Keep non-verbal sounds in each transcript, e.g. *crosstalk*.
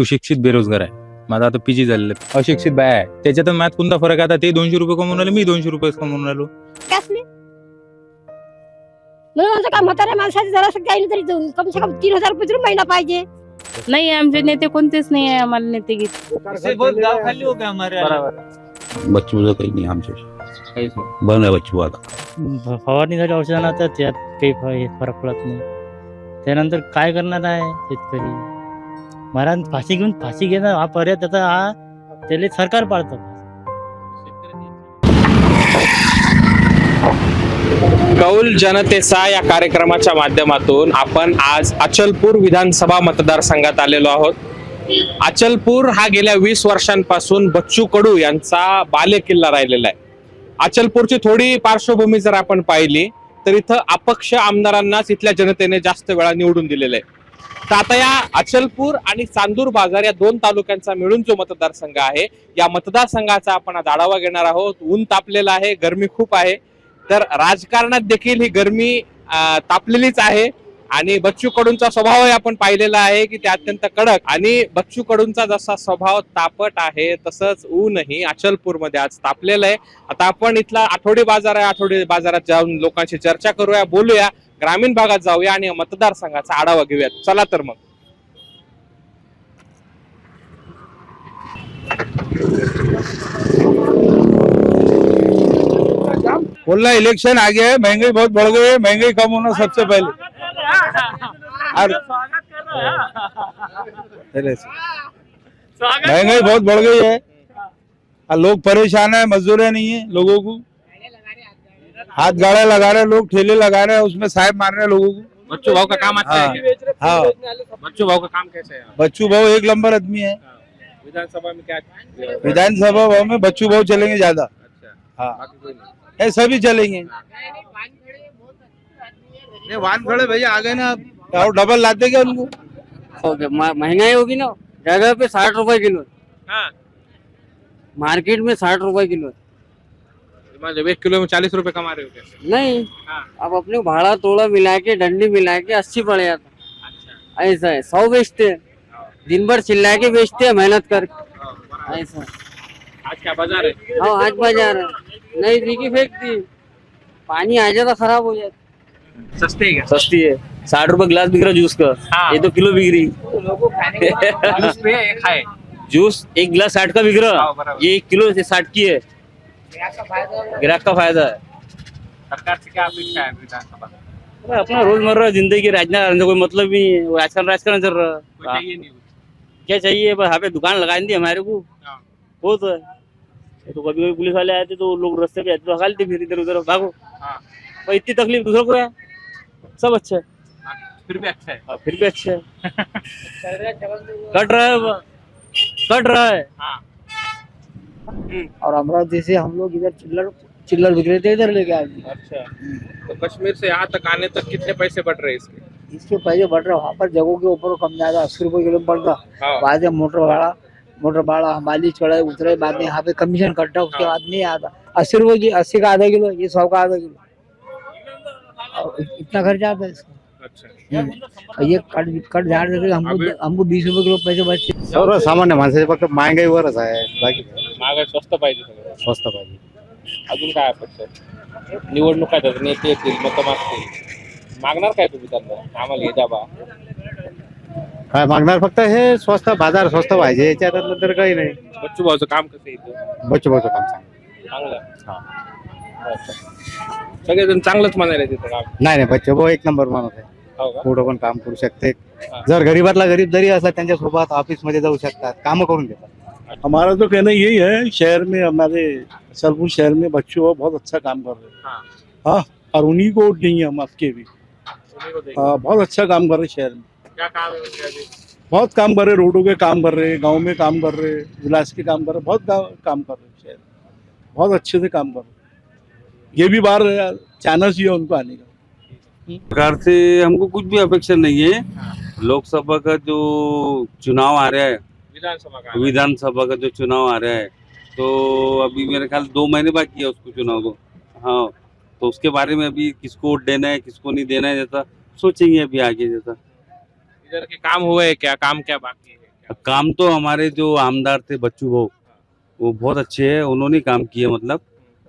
सुशिक्षित बेरोजगार आहे. माझा आता पीजी झालेलं आहे. अशिक्षित बाय आहे. त्याच्यात माझ्यात कोणता फरक आहे? आता ते दोनशे रुपये कमवून राहिले मी दोनशे रुपये कमवून राहिलो. कसले म्हणून म्हणतो का म्हाताऱ्या माणसाचे जरा काही तरी जाऊन. कम से कम तीन हजार रुपये तरी महिना पाहिजे. नाही आमचे नेते कोणतेच नाही आहे आम्हाला नेते गीत बच्चू का काही नाही आमच्या बंद आहे बच्चू आता. फवारणी झाली औषधांना तर त्यात काही फ- हे फरक पडत नाही. त्यानंतर काय करणार आहे शेतकरी? महाराज फाशी घेऊन फाशी घेणं हा पर्याय त्याचा हा त्याला सरकार पाळतं कौल जनतेचा या कार्यक्रमाच्या माध्यमातून आपण आज अचलपूर विधानसभा मतदारसंघात आलेलो आहोत. अचलपूर हा गेल्या वीस वर्षांपासून बच्चू कडू यांचा बालेकिल्ला राहिलेला आहे. अचलपूरची थोडी पार्श्वभूमी जर आपण पाहिली तर इथं अपक्ष आमदारांनाच इथल्या जनतेने जास्त वेळा निवडून दिलेलं आहे. तातया अचलपूर आणि चांदूर बाजार या दोन तालुक्यांचा मिळून जो मतदारसंघ आहे या मतदारसंघाचा आपण आज आढावा घेणार आहोत. ऊन तापलेलं आहे गरमी खूप आहे. तर राजकारणात देखील ही गरमी तापलेलीच आहे. आणि बच्चू कडूंचा स्वभावही आपण पाहिलेला आहे की ते अत्यंत कडक. आणि बच्चू कडूंचा जसा स्वभाव तापट आहे तसंच ऊनही अचलपूरमध्ये आज तापलेलं आहे. आता आपण इथला आठवडी बाजार आहे आठवडी बाजारात जाऊन लोकांशी चर्चा करूया बोलूया. ग्रामीण भागात जाऊया आणि मतदारसंघाचा आढावा घेऊयात. चला तर मग. बोलना इलेक्शन आ गया है महंगाई बहुत बढ़ गई है महंगाई कम होना सबसे पहले. और। महंगाई बहुत बढ़ गई है। और लोग परेशान है मजदूरें नहीं है लोगों को। हाथ गाड़ा लगा रहे हैं लोग ठेले लगा रहे हैं उसमें साहेब मार रहे हैं लोगों को। बच्चू भाव का काम अच्छा हाँ है हाँ। बच्चू भाव का काम कैसे है? बच्चू भाव एक नंबर आदमी है। विधानसभा में क्या? विधानसभा भाव में बच्चू भाव चलेंगे ज़्यादा। अच्छा। हाँ। ये सभी चलेंगे। वाहन खड़े भैया आ गए ना अब और डबल लाते क्या उनको? हो महँगाई होगी ना? जगह पे साठ रुपए किलो। हाँ। मार्केट में साठ रुपए किलो है। मतलब एक किलो में चालीस रुपए कमा रहे हो क्या? नहीं। हाँ। अब अपने भाड़ा तोड़ा मिला के डंडी मिला के अस्सी पड़ जाता अच्छा। ऐसा है सौ बेचते हैं। दिन भर चिल्ला के बेचते हैं मेहनत करके ऐसा आज क्या बाज़ार है? हाँ आज बाज़ार है। नहीं बिकी फेंक दी पानी आ जाता खराब हो जाता। सस्ते है क्या? सस्ती है। साठ रुपए गिलास बिक रहा जूस का। हाँ। ये तो किलो बिक रही। जूस पे एक है जूस एक गिलास साठ का बिक हाँ, रहा ये एक किलो साठ की है। ग्राहक का फ़ायदा है। सरकार से क्या अपेक्षा है विधानसभा? अरे अपना रोज़मर्रा ज़िंदगी के राजनाथ का कोई मतलब नहीं है। वो आजकल राजकारण चल रहा कोई है चाहिए नहीं क्या चाहिए? बस यहाँ पे दुकान लगा दी हमारे को। हाँ। वो तो है। ये तो कभी कभी पुलिस वाले आए थे तो लोग रस्ते पे आते तो हकालते फिर इधर उधर। भागो। हाँ। पर इतनी तकलीफ़ दूसरों को है? सब अच्छा है। हाँ, फिर भी अच्छा है। हाँ, फिर भी अच्छा है। *laughs* कट रहा है कट रहा है। हाँ। और अमरावती से हम लोग इधर चिल्लर चिल्लर बिक रहे थे इधर लेके आए। अच्छा तो कश्मीर से यहाँ तक आने तक कितने पैसे बढ़ रहे इसके? इसके पैसे बढ़ रहे वहाँ पर जगहों के ऊपर कम ज़्यादा अस्सी रुपए किलो पड़ता हाँ। बाद में मोटर भाड़ा मोटर भाड़ा मालिक चढ़ाए उतरे बाद में यहाँ पे कमीशन कटता उसके हाँ। बाद नहीं आता अस्सी रुपए की अस्सी का आधा किलो ये सौ का आधा किलो। और इतना खर्चा आता है इसका। अच्छा। ये कट कट झाड़ हमको हमको बीस रुपए किलो पैसे बचते सर्वसामान्य माणसाचे फक्त महागाईवरच आहे बाकी महागाई स्वस्त पाहिजे सगळं. स्वस्त पाहिजे. अजून काय अपेक्षा आहे? निवडणूक काय त्यात नेते येतील मतं मागतील. मागणार काय तुम्ही त्यांना? आम्हाला हे द्या बा काय मागणार फक्त हे स्वस्त बाजार स्वस्त पाहिजे याच्यात तर काही नाही. बच्चू भाऊचं काम कसं आहे इथं? बच्चू भाऊचं काम चांगलं चांगलं. अच्छा. सगळेजण चांगलंच म्हणायला तिथं काम. नाही नाही बच्चू भाऊ एक नंबर माणूस आहे. हो का? पुढं पण काम करू शकते. जर गरीबातला गरीब जरी असला त्यांच्यासोबत ऑफिसमध्ये जाऊ शकतात काम करून देतात हमारा तो कहना यही है शहर में हमारे सरपुर शहर में बच्चों वो बहुत अच्छा काम कर रहे हाँ। हैं। हाँ और उन्हीं को वोट देंगे हम आपके भी। उन्हीं को देंगे। हाँ बहुत अच्छा काम कर रहे हैं शहर में। क्या काम है उनके अभी बहुत काम कर रहे हैं रोडों के काम कर रहे हैं गाँव में काम कर रहे हैं विलास के काम कर रहे हैं बहुत काम कर रहे हैं शहर में। बहुत अच्छे से काम कर रहे हैं। ये भी बार चांस ही है उनको आने का। सरकार से हमको कुछ भी अपेक्षा नहीं है। लोकसभा का जो चुनाव आ रहा है विधानसभा का विधानसभा का जो चुनाव आ रहा है तो अभी मेरे ख्याल दो महीने बाकी है उसको चुनाव। को हाँ तो उसके बारे में अभी किसको वोट देना है किसको नहीं देना है जैसा सोचेंगे अभी आगे जैसा। इधर के काम हुए हैं क्या? काम क्या बाकी है? क्या? काम तो हमारे जो आमदार थे बच्चू भाऊ वो बहुत अच्छे हैं उन्होंने काम किए मतलब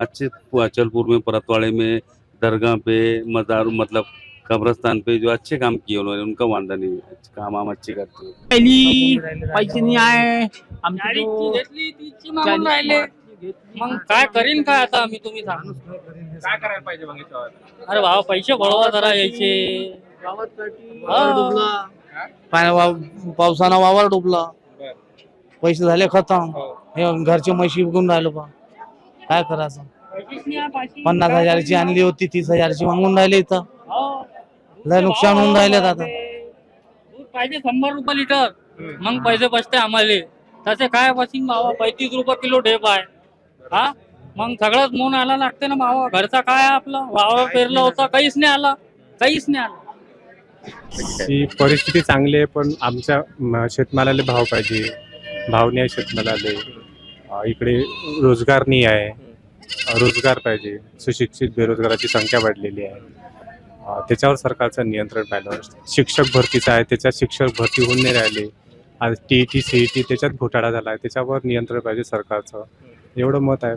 अच्छे अचलपुर में परतवाड़े में दरगाह पे मजार मतलब कब्रस्तान पे जो अच्छे काम किए उन्होंने उनका वादा नहीं है। काम हम अच्छे करते हैं। पैसे नाही आहे मग काय करीन काय आता आम्ही तुम्ही सांग। काय करायला पाहिजे मग याच्यावर? अरे भावा पैसे बळवा जरा यायचे। पावसानं वावर डुबला. बर. पैसे झाले खतम. हो. हे घरचे म्हशी विकून राहिलो बा. काय करायचं? पन्नास हजाराची आणली होती तीस हजाराची मागून राहिले इथं. लय नुकसान होऊन राहिले आता. दूध पाहिजे शंभर रुपये लिटर. मग पैसे बसते आम्हाला. तसे काय बसीन भावा? पैतीस रुपये किलो ढेप आहे. हा? मग सगळंच मोन आला लागते ना भावा. घरचा काय आहे आपलं? वावर पेरलं होतं काहीच नाही आला. काहीच नाही आला. ही परिस्थिती चांगली आहे पण आमच्या म, शेतमालाला भाव पाहिजे. भाव नाही आहे शेतमालाले. अ, इकडे रोजगार नाही आहे. अ, रोजगार पाहिजे. सुशिक्षित बेरोजगाराची संख्या वाढलेली आहे. त्याच्यावर सरकारचं नियंत्रण पाहिलं शिक्षक भरतीचं आहे त्याच्यात शिक्षक भरती होऊन नाही राहिले. आज टी टी सी टी त्याच्यात घोटाळा झाला आहे त्याच्यावर नियंत्रण पाहिजे सरकारचं. एवढं मत आहे.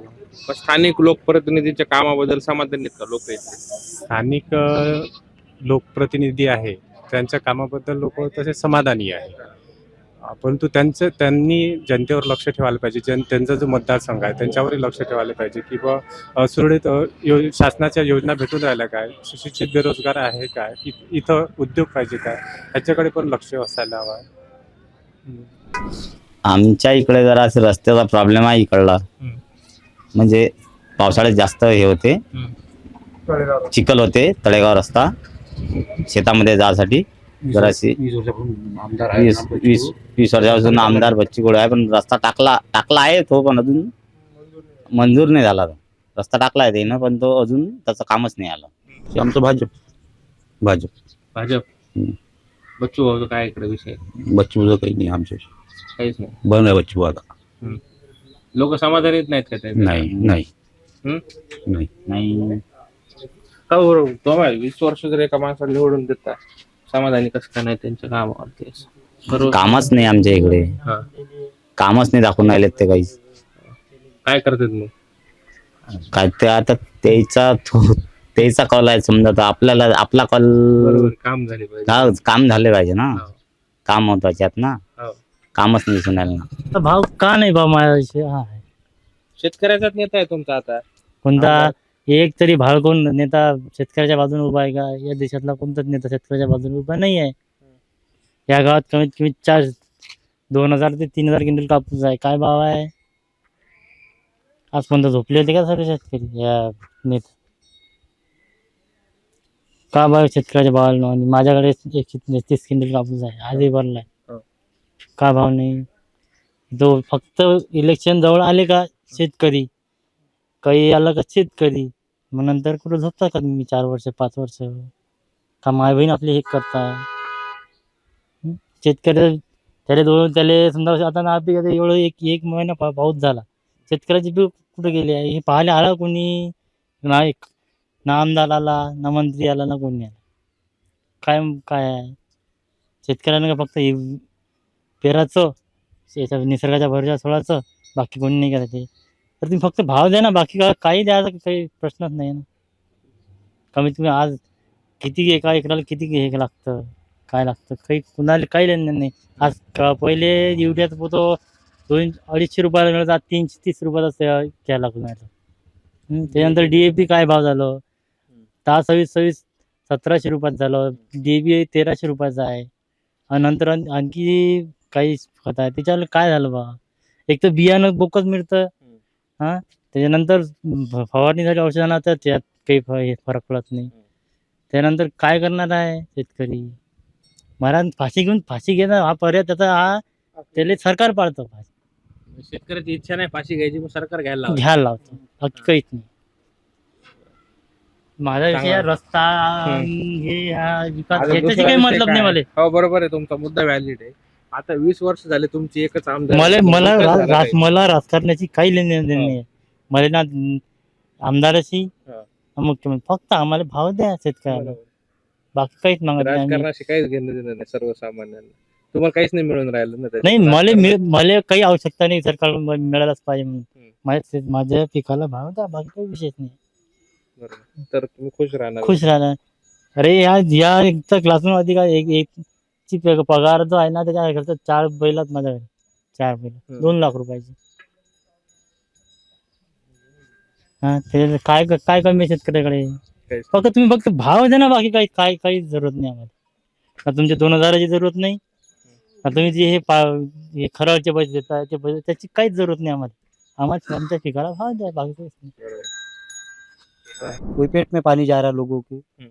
मग स्थानिक लोकप्रतिनिधीच्या कामाबद्दल समाधानी आहेत का लोक स्थानिक लोकप्रतिनिधी आहे. त्यांच्या कामाबद्दल लोक तसे समाधानी आहे परंतु त्यांचं त्यांनी जनतेवर लक्ष ठेवायला पाहिजे. जन त्यांचा जो मतदारसंघ आहे त्यांच्यावरही लक्ष ठेवायला पाहिजे की बा सुरळीत यो शासनाच्या योजना भेटून राहिल्या काय? सुशिक्षित बेरोजगार आहे काय? इथं उद्योग पाहिजे काय? ह्याच्याकडे पण लक्ष असायला हवं. आहे आमच्या इकडे जरा असं रस्त्याचा प्रॉब्लेम आहे इकडला. म्हणजे पावसाळ्यात जास्त हे होते. चिखल होते तळेगाव रस्ता. शेतामध्ये जायसाठी जराशी वीस वर्षापासून आमदार वीस वीस वीस वर्षापासून आमदार बच्ची गोळे आहे पण रस्ता टाकला टाकला आहे तो पण अजून. मंजूर नाही झाला तो. रस्ता टाकला आहे त्यानं पण तो अजून त्याचं कामच नाही आलं. आमचं भाजप. भाजप. भाजप? हम्म. बच्चू भाऊ काय इकडे विषय? बच्चूचं काही नाही आमच्या काहीच नाही. बंद आहे बच्चू आता. लोक समाधानीत नाहीत का ते नाही नाही. हम्म? नाही. नाही. का बरं? तुम्हाला वीस वर्ष जर एका माणसाला निवडून देता समाधानी कसं काय नाही त्यांच्या कामावरती असं. कामच नाही आमच्या इकडे. हा. कामच नाही दाखवून राहिलेत ते काहीच. काय करतात मग? काय ते आता त्याचा तो त्याचा कॉल आहे समजा तर आपल्याला आपला कॉल बरोबर काम झाले पाहिजे. काम झाले पाहिजे ना. हो. काम महत्वाच्यात ना. हो. कामच नाही दिसून राहिलं ना. भाव का नाही भाव माझ्या हा. शेतकऱ्याचाच नेता आहे तुमचा आता. कोणता? एक तरी भाळ कोण नेता शेतकऱ्याच्या बाजूने उभा आहे का? या देशातला कोणताच नेता शेतकऱ्याच्या बाजूने उभा नाही आहे. या गावात कमीत कमी चार दोन हजार ते तीन हजार क्विंटल कापूस आहे. काय भाव आहे? आजपर्यंत झोपले होते का सर्व शेतकरी? या नेते का भाव शेतकऱ्याच्या भावाला नाही? माझ्याकडे एकशे तीस क्विंटल कापूस आहे. आजही भरलाय. हो. का भाव नाही? जो फक्त इलेक्शन जवळ आले का? शेतकरी. काही आलं का? शेतकरी. मग नंतर कुठं झोपता का तुम्ही? चार वर्ष पाच वर्ष? का माय बहीण आपली हे करता? हं? शेतकरी त्याला दोन त्याला समजा आता ना आपली आता एवढं एक एक महिना पा पाऊस झाला. शेतकऱ्याचे पीक कुठे गेले आहे? हे पाहायला आला कोणी? ना एक ना आमदार आला ना मंत्री आला ना कोणी आला. काय काय आहे? शेतकऱ्यानं का फक्त हे पेराचं याच्या निसर्गाच्या भरोशा सोडायचं बाकी कोणी नाही करायचं तर तुम्ही फक्त भाव द्या ना बाकी का काही द्या काही प्रश्नच नाही ना. कमीत कमी आज किती एका एकराला किती हे लागतं काय लागतं काही कुणाला काही लेणं नाही. आज क- पहिले युरियाचा पोतो दोन अडीचशे रुपयाला मिळत आज तीनशे तीस रुपयाचा घ्यायला लागून राहिलं. त्याच्यानंतर डी ए पी काय भाव झालं? दहा सव्वीस सव्वीस सतराशे रुपयात झालं. डी ए पी तेराशे रुपयाचं आहे. आणि नंतर आणखी काही खत आहे. त्याच्यावर काय झालं बा? एक तर बियाणं बोकच मिळतं. हां? त्याच्यानंतर फ- फवारणीसाठी औषधांना तर त्यात काही फ- हे फरक पडत नाही. त्यानंतर काय करणार आहे शेतकरी? महाराज फाशी घेऊन फाशी घेणं हा पर्याय त्याचा हा त्याला सरकार पाळतं. फाशी शेतकऱ्याची इच्छा नाही फाशी घ्यायची पण सरकार घ्यायला. घ्यायला लावतो. बाकी काहीच नाही. माझा विषय चांगला. रस्ता हम्म. हे हा विकास आता याच्याशी दुसरा काही विषय मतलब नाही काय? मला. हो बरोबर आहे. तुमचा मुद्दा व्हॅलिड आहे. आता वीस वर्ष झाले तुमची एकच आमदार मला मला विकास रा- झाला राज- नाही. मला राजकारणाची काही लेणी देणी नाही मला ना आमदाराशी हा. मुख्यमंत्री फक्त आम्हाला भाव द्या शेतकऱ्याला. बाकी काहीच मागत नाही आम्ही. राजकारणाशी काहीच घेणं देणं नाही सर्वसामान्यांना तुम्हाला काहीच नाही मिळून राहिलं ना नाही. मला मिळ- मला काही आवश्यकता नाही सरकार मिळायलाच पाहिजे म्हणून हम्म. माझ्या माझ्या पिकाला भाव द्या बाकी काही विषय नाही बरोबर. तर तुम्ही खुश राहणार खुश राहणार अरे या या अधिक एक एक ची प- पगार जो आहे ना त्याच्या खर्च चार बैलात माझ्याकडे. चार बैल. हम्म. दोन लाख रुपयाचे. हा ते काय काय कमी आहे शेतकऱ्याकडे? काहीच फक्त तुम्ही फक्त भाव द्या ना बाकी काही काही काही जरूरत नाही आम्हाला. तुमच्या दोन हजाराची जरूरत नाही. तुम्ही जे हे पा हे खराचे पैसे देता ते पैसे त्याची काहीच जरूरत नाही आम्हाला. आम्हाला आमच्या पिकाला भाव द्या बाकी काहीच नाही. कोई पेट में पानी जा रहा है लोगों के। हम्म।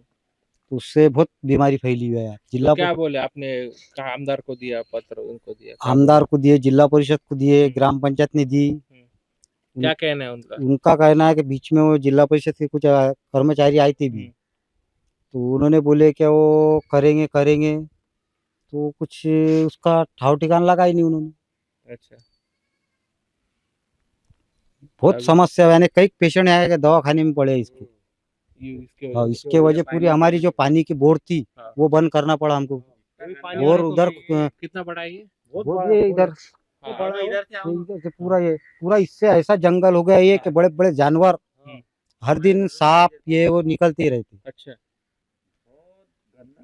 तो उससे बहुत बीमारी फैली हुई है जिला तो क्या बोले आपने आमदार को दिया पत्र उनको दिया आमदार को दिए जिला परिषद को दिए हम्म। ग्राम पंचायत ने दी। क्या कहना है उनका? उनका कहना है कि बीच में वो जिला परिषद के कुछ कर्मचारी आए थे भी। हम्म। तो उन्होंने बोले क्या वो करेंगे करेंगे। तो कुछ उसका ठाव ठिकाना लगा ही नहीं उन्होंने। अच्छा। बहुत समस्या है कई पेशेंट आए कि दवाखाने में पड़े इसके। हाँ, इसके वजह पूरी हमारी जो पानी की बोर्ड थी हाँ। वो बंद करना पड़ा हमको। पानी और उधर कितना बड़ा है ये? इधर हाँ, इधर से पूरा ये पूरा इससे ऐसा जंगल हो गया ये कि बड़े बड़े जानवर। हर दिन सांप ये वो निकलते ही रहते। अच्छा।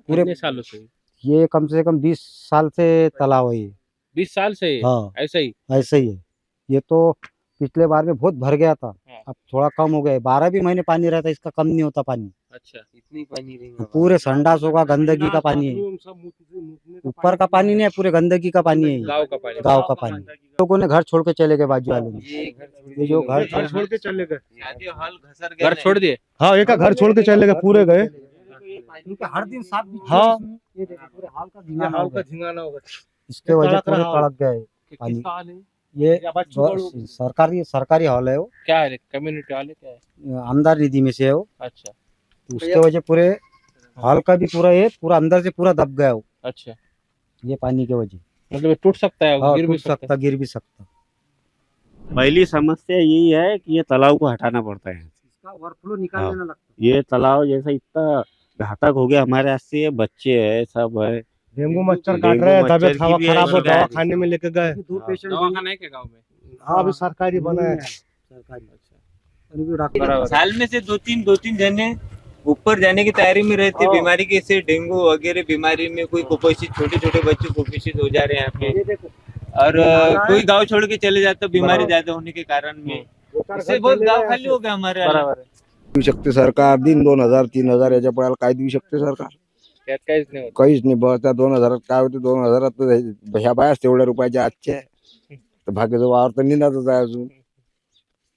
पूरे सालों से? ये कम से कम बीस साल से तालाब है ये। बीस साल से? हाँ। ऐसा ही? ऐसा ही है। ये तो पिछले बार में बहुत भर गया था। हाँ। अब थोड़ा कम हो गया है। बारह भी महीने पानी रहता है इसका कम नहीं होता पानी। अच्छा इतनी पानी नहीं पूरे संडास होगा गंदगी का पानी है। ऊपर का पानी नहीं है पूरे गंदगी का पानी है। गाँव का पानी। गाँव का पानी। लोगों ने घर छोड़ के चले गए बाजू वाले। ये जो घर घर छोड़ के चले गए। घर छोड़ दिए? हाँ एक घर छोड़ के चले गए पूरे गए। हर दिन साफ़ हाँ। ये देखो पूरे हाल का झिंगाना होगा। इसके वजह पूरे तड़क गए पानी। है ये सरकारी सरकारी हॉल है वो। क्या है कम्युनिटी हॉल है क्या? है आमदार निधि में से है वो। अच्छा। तो उसके वजह पूरे हॉल का भी पूरा ये पूरा अंदर से पूरा दब गया वो। अच्छा। ये पानी की वजह। मतलब टूट सकता है हाँ गिर भी सकता गिर भी सकता। पहली समस्या यही है कि ये तालाब को हटाना पड़ता है। इसका ओवरफ्लो हाँ। निकालने लगता ये तालाब जैसा इतना घातक हो गया हमारे यहाँ से बच्चे है सब है। डेंगू मच्छर काट रहे हैं तबियत हवा खराब हो दवा है। खाने में लेके गए। दो पेशेंट दवाखाना है क्या गाँव में? हाँ अभी सरकारी बना है। सरकारी अभी भी डॉक्टर बराबर। साल में से दो तीन दो तीन जने ऊपर जाने की तैयारी में रहते हाँ। बीमारी के से डेंगू वगैरह बीमारी में कोई कुपोषित छोटे छोटे बच्चे कुपोषित हो जा रहे हैं पे और कोई गाँव छोड़ के चले जाते बीमारी ज़्यादा होने के कारण में। इससे बहुत गाँव खाली हो गया हमारे. देऊ शकते सरकार दिन दोन हज़ार तीन हज़ार याच्या पडायला काय देऊ शकते सरकार। त्यात काहीच नाही होत. काहीच नाही बस त्या दोन हजारात काय होते दोन हजारात तर ह्या बायाच तेवढ्या रुपयाच्या आजच्या. आहे. तर बाकीचं वावर तर निघतच आहे अजून.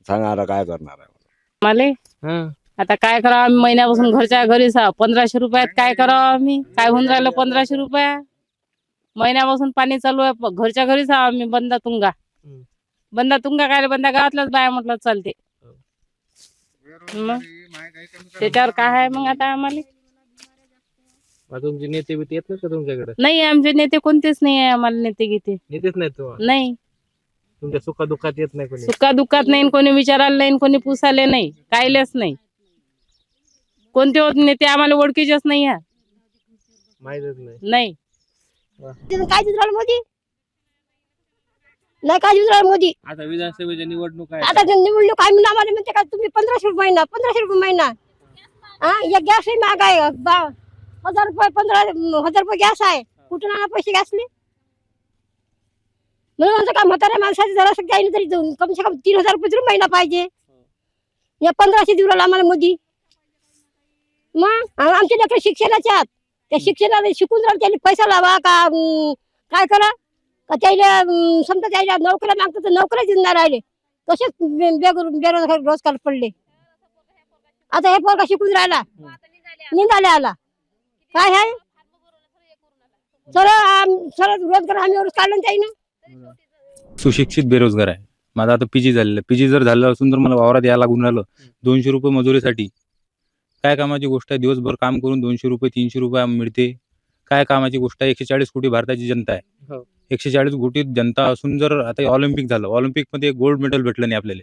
सांगा आता काय करणार आहे. मला हं. आता काय करावं आम्ही? महिन्यापासून घरच्या घरी सा पंधराशे रुपयात काय करावं आम्ही? काय होऊन राहिलं पंधराशे रुपया? महिन्यापासून पाणी चालू आहे प- घरच्या घरीच आहो आम्ही बंदा तुंगा. हं. बंदा तुंगा काय बंदा गावातल्याच बाया म्हटलं चालते. मग? त्याच्यावर काय आहे मग आता आम्हाला? मग तुमचे नेते बिते येत नाही का तुमच्याकडे? नाही आमचे नेते कोणतेच नाही आहे आम्हाला नेते गीते. नेतेच नाही तुम्हाला? नाही. तुमच्या सुखा दुःखात येत नाही कोणी? सुका दुखात नाही आणि कोणी विचारायला नाही आणि कोणी पुसायला नाही कायलेच नाही. कोणते होत नेते आम्हाला ओळखीचेच नाही आहे. माहितच नाही. नाही. तिथं काय दिसू राहिलं मोदी? नाही काय दिसू राहिलं मोदी? आता विधानसभेच्या निवडणूक आहे. आता ते निवडणूक आम्ही आम्हाला म्हणते का तुम्ही पंधराशे रुपये महिना पंधराशे रुपये महिना. हा एक गॅस महाग आहे बा- हजार रुपये पंधरा हजार रुपये गॅस आहे. कुठून आणा पैसे गॅसले म्हणून म्हणतो का म्हाताऱ्या माणसाचे जरा काही तरी दोन कम से कम तीन हजार रुपये तरी महिना पाहिजे. या पंधराशे देऊ राहिला आम्हाला मोदी. मग? आ- आमचे लेकर शिक्षणाचे आहेत. त्या शिक्षणाला शिकून राहिले त्याला पैसा लावा का काय करा? का त्याला समजा त्याला नोकऱ्या मागतो तर नोकऱ्या देणार राहिले. तसेच बेगर- बेरोजगार रोजगार पडले. आता हे पोरगा शिकून राहिला. निघाले आला. काय आहे? सरळ सरळ रोजगार आम्ही त्याईनं सुशिक्षित बेरोजगार आहे. माझा आता पीजी झालेलं पीजी जर झालं असून तर मला वावरात यायला लागून राहिलं. दोनशे रुपये मजुरीसाठी. काय कामाची गोष्ट आहे? दिवसभर काम करून दोनशे रुपये तीनशे रुपये मिळते. काय कामाची गोष्ट आहे? एकशे चाळीस कोटी भारताची जनता आहे. हो. एकशे चाळीस कोटी जनता असून जर आता ऑलिम्पिक झालं ऑलिम्पिकमध्ये गोल्ड मेडल भेटलं नाही आपल्याला.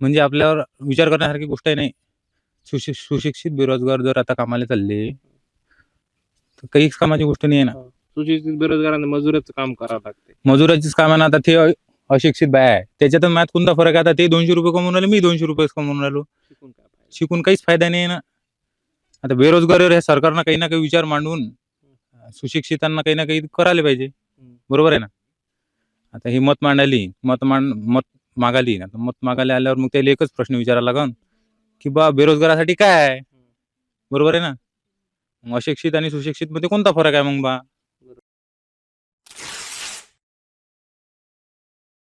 म्हणजे आपल्यावर विचार करण्यासारखी गोष्ट आहे नाही. सुशि सुशिक्षित बेरोजगार जर आता कामाला चालले काहीच कामाची गोष्ट नाही आहे ना. सुशिक्षित बेरोजगारांना मजुराचं काम करावं लागते मजुराचीच काम आहे ना आता ते अ- अशिक्षित बाय आहे. त्याच्यात मॅथ कोणता फरक आहे? आता ते दोनशे रुपये कमवून राहिले मी दोनशे रुपये कमवून राहिलो. शिकून काय फायदा? शिकून काहीच फायदा नाही आहे ना. आता बेरोजगारीवर हे सरकारनं काही ना काही विचार मांडून सुशिक्षितांना काही ना काही करायला पाहिजे. बरोबर आहे ना? आता ही मत मांडाली मत मांड मत मागाली आता मत मागायला आल्यावर मग त्याला एकच प्रश्न विचारायला लागन की बा बेरोजगारासाठी काय आहे? बरोबर आहे ना? मग अशिक्षित आणि सुशिक्षित मध्ये कोणता फरक आहे मग बा?